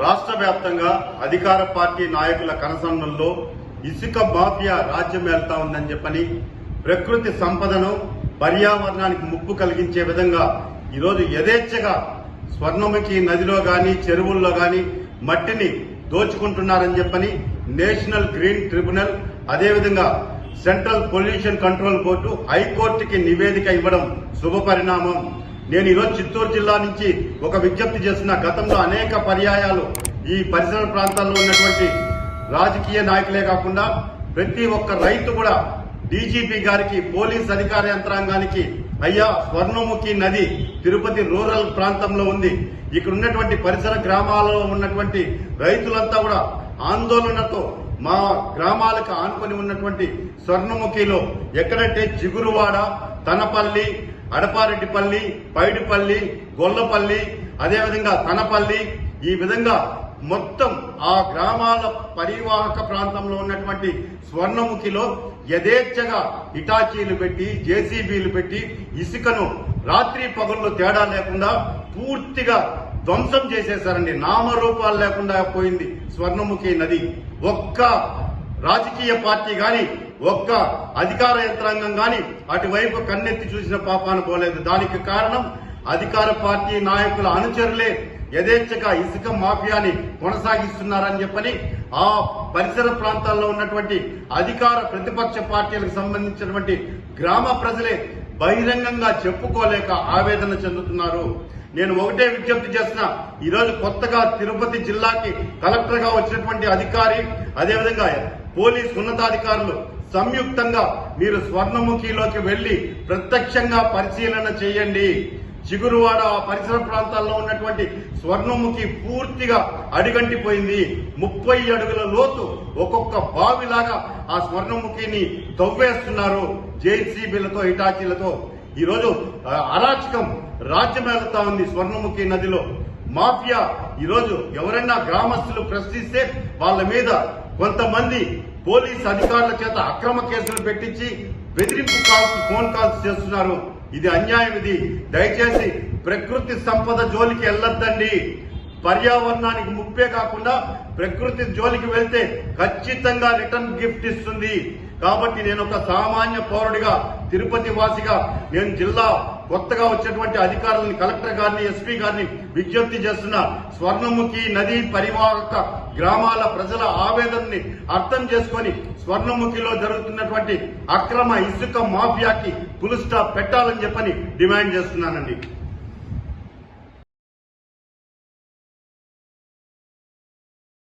రాష్ట్ర వ్యాప్తంగా అధికార పార్టీ నాయకుల కనసన్నల్లో ఇసుక మాఫియా రాజ్యం వెళ్తా ఉందని చెప్పని ప్రకృతి సంపదను పర్యావరణానికి ముప్పు కలిగించే విధంగా ఈరోజు యథేచ్ఛగా స్వర్ణముఖి నదిలో గాని చెరువుల్లో గాని మట్టిని దోచుకుంటున్నారని చెప్పని నేషనల్ గ్రీన్ ట్రిబ్యునల్ అదేవిధంగా సెంట్రల్ పొల్యూషన్ కంట్రోల్ బోర్డు హైకోర్టుకి నివేదిక ఇవ్వడం శుభ పరిణామం నేను ఈరోజు చిత్తూరు జిల్లా నుంచి ఒక విజ్ఞప్తి చేస్తున్న గతంలో అనేక పర్యాయాలు ఈ పరిసర ప్రాంతాల్లో ఉన్నటువంటి రాజకీయ నాయకులే కాకుండా ప్రతి ఒక్క రైతు కూడా డీజీపీ గారికి పోలీస్ అధికార యంత్రాంగానికి అయ్యా స్వర్ణముఖి నది తిరుపతి రూరల్ ప్రాంతంలో ఉంది. ఇక్కడ ఉన్నటువంటి పరిసర గ్రామాలలో ఉన్నటువంటి రైతులంతా కూడా ఆందోళనతో మా గ్రామాలకు ఆనుకొని ఉన్నటువంటి స్వర్ణముఖిలో ఎక్కడంటే జిగురువాడ తనపల్లి అడపారెడ్డిపల్లి పైడిపల్లి గొల్లపల్లి అదేవిధంగా తనపల్లి ఈ విధంగా మొత్తం ఆ గ్రామాల పరివాహక ప్రాంతంలో ఉన్నటువంటి స్వర్ణముఖిలో యథేచ్ఛగా ఇటాచీలు పెట్టి జేసీబీలు పెట్టి ఇసుకను రాత్రి పగళ్ళు తేడా లేకుండా పూర్తిగా ధ్వంసం చేసేశారండి. నామరూపాలు లేకుండా పోయింది స్వర్ణముఖి నది. ఒక్క రాజకీయ పార్టీ గాని ఒక్క అధికార యంత్రాంగం గాని అటువైపు కన్నెత్తి చూసిన పాపాన పోలేదు. దానికి కారణం అధికార పార్టీ నాయకుల అనుచరులే యథేచ్ఛగా ఇసుక మాఫియాని కొనసాగిస్తున్నారని చెప్పని ఆ పరిసర ప్రాంతాల్లో ఉన్నటువంటి అధికార ప్రతిపక్ష పార్టీలకు సంబంధించినటువంటి గ్రామ ప్రజలే బహిరంగంగా చెప్పుకోలేక ఆవేదన చెందుతున్నారు. నేను ఒకటే విజ్ఞప్తి చేసిన ఈరోజు కొత్తగా తిరుపతి జిల్లాకి కలెక్టర్గా వచ్చినటువంటి అధికారి అదేవిధంగా పోలీస్ ఉన్నతాధికారులు సంయుక్తంగా మీరు స్వర్ణముఖిలోకి వెళ్ళి ప్రత్యక్షంగా పరిశీలన చేయండి. చిగురువాడ ఆ పరిసర ప్రాంతాల్లో ఉన్నటువంటి స్వర్ణముఖి పూర్తిగా అడిగంటిపోయింది. ముప్పై అడుగుల లోతు ఒక్కొక్క బావిలాగా ఆ స్వర్ణముఖిని తవ్వేస్తున్నారు జేసీబీలతో ఇటాచీలతో. ఈరోజు అరాచకం రాజ్యమేలుతా ఉంది స్వర్ణముఖి నదిలో. మాఫియా ఈరోజు ఎవరైనా గ్రామస్తులు ప్రశ్నిస్తే వాళ్ళ మీద కొంతమంది పోలీస్ అధికారుల చేత అక్రమ కేసులు పెట్టించి బెదిరింపు కాల్స్ ఫోన్ కాల్స్ చేస్తున్నారు. ఇది అన్యాయం ఇది. దయచేసి ప్రకృతి సంపద జోలికి వెళ్ళొద్దండి. పర్యావరణానికి ముప్పే కాకుండా ప్రకృతి జోలికి వెళ్తే ఖచ్చితంగా రిటర్న్ గిఫ్ట్ ఇస్తుంది. కాబట్టి నేను ఒక సామాన్య పౌరుడిగా తిరుపతి వాసిగా నేను జిల్లా కొత్తగా వచ్చేటువంటి అధికారులను కలెక్టర్ గారిని ఎస్పీ గారిని విజ్ఞప్తి చేస్తున్న స్వర్ణముఖి నది పరివాహక గ్రామాల ప్రజల ఆవేదనని అర్థం చేసుకొని స్వర్ణముఖిలో జరుగుతున్నటువంటి అక్రమ ఇసుక మాఫియాకి పులుస్టాప్ పెట్టాలని చెప్పని డిమాండ్ చేస్తున్నానండి.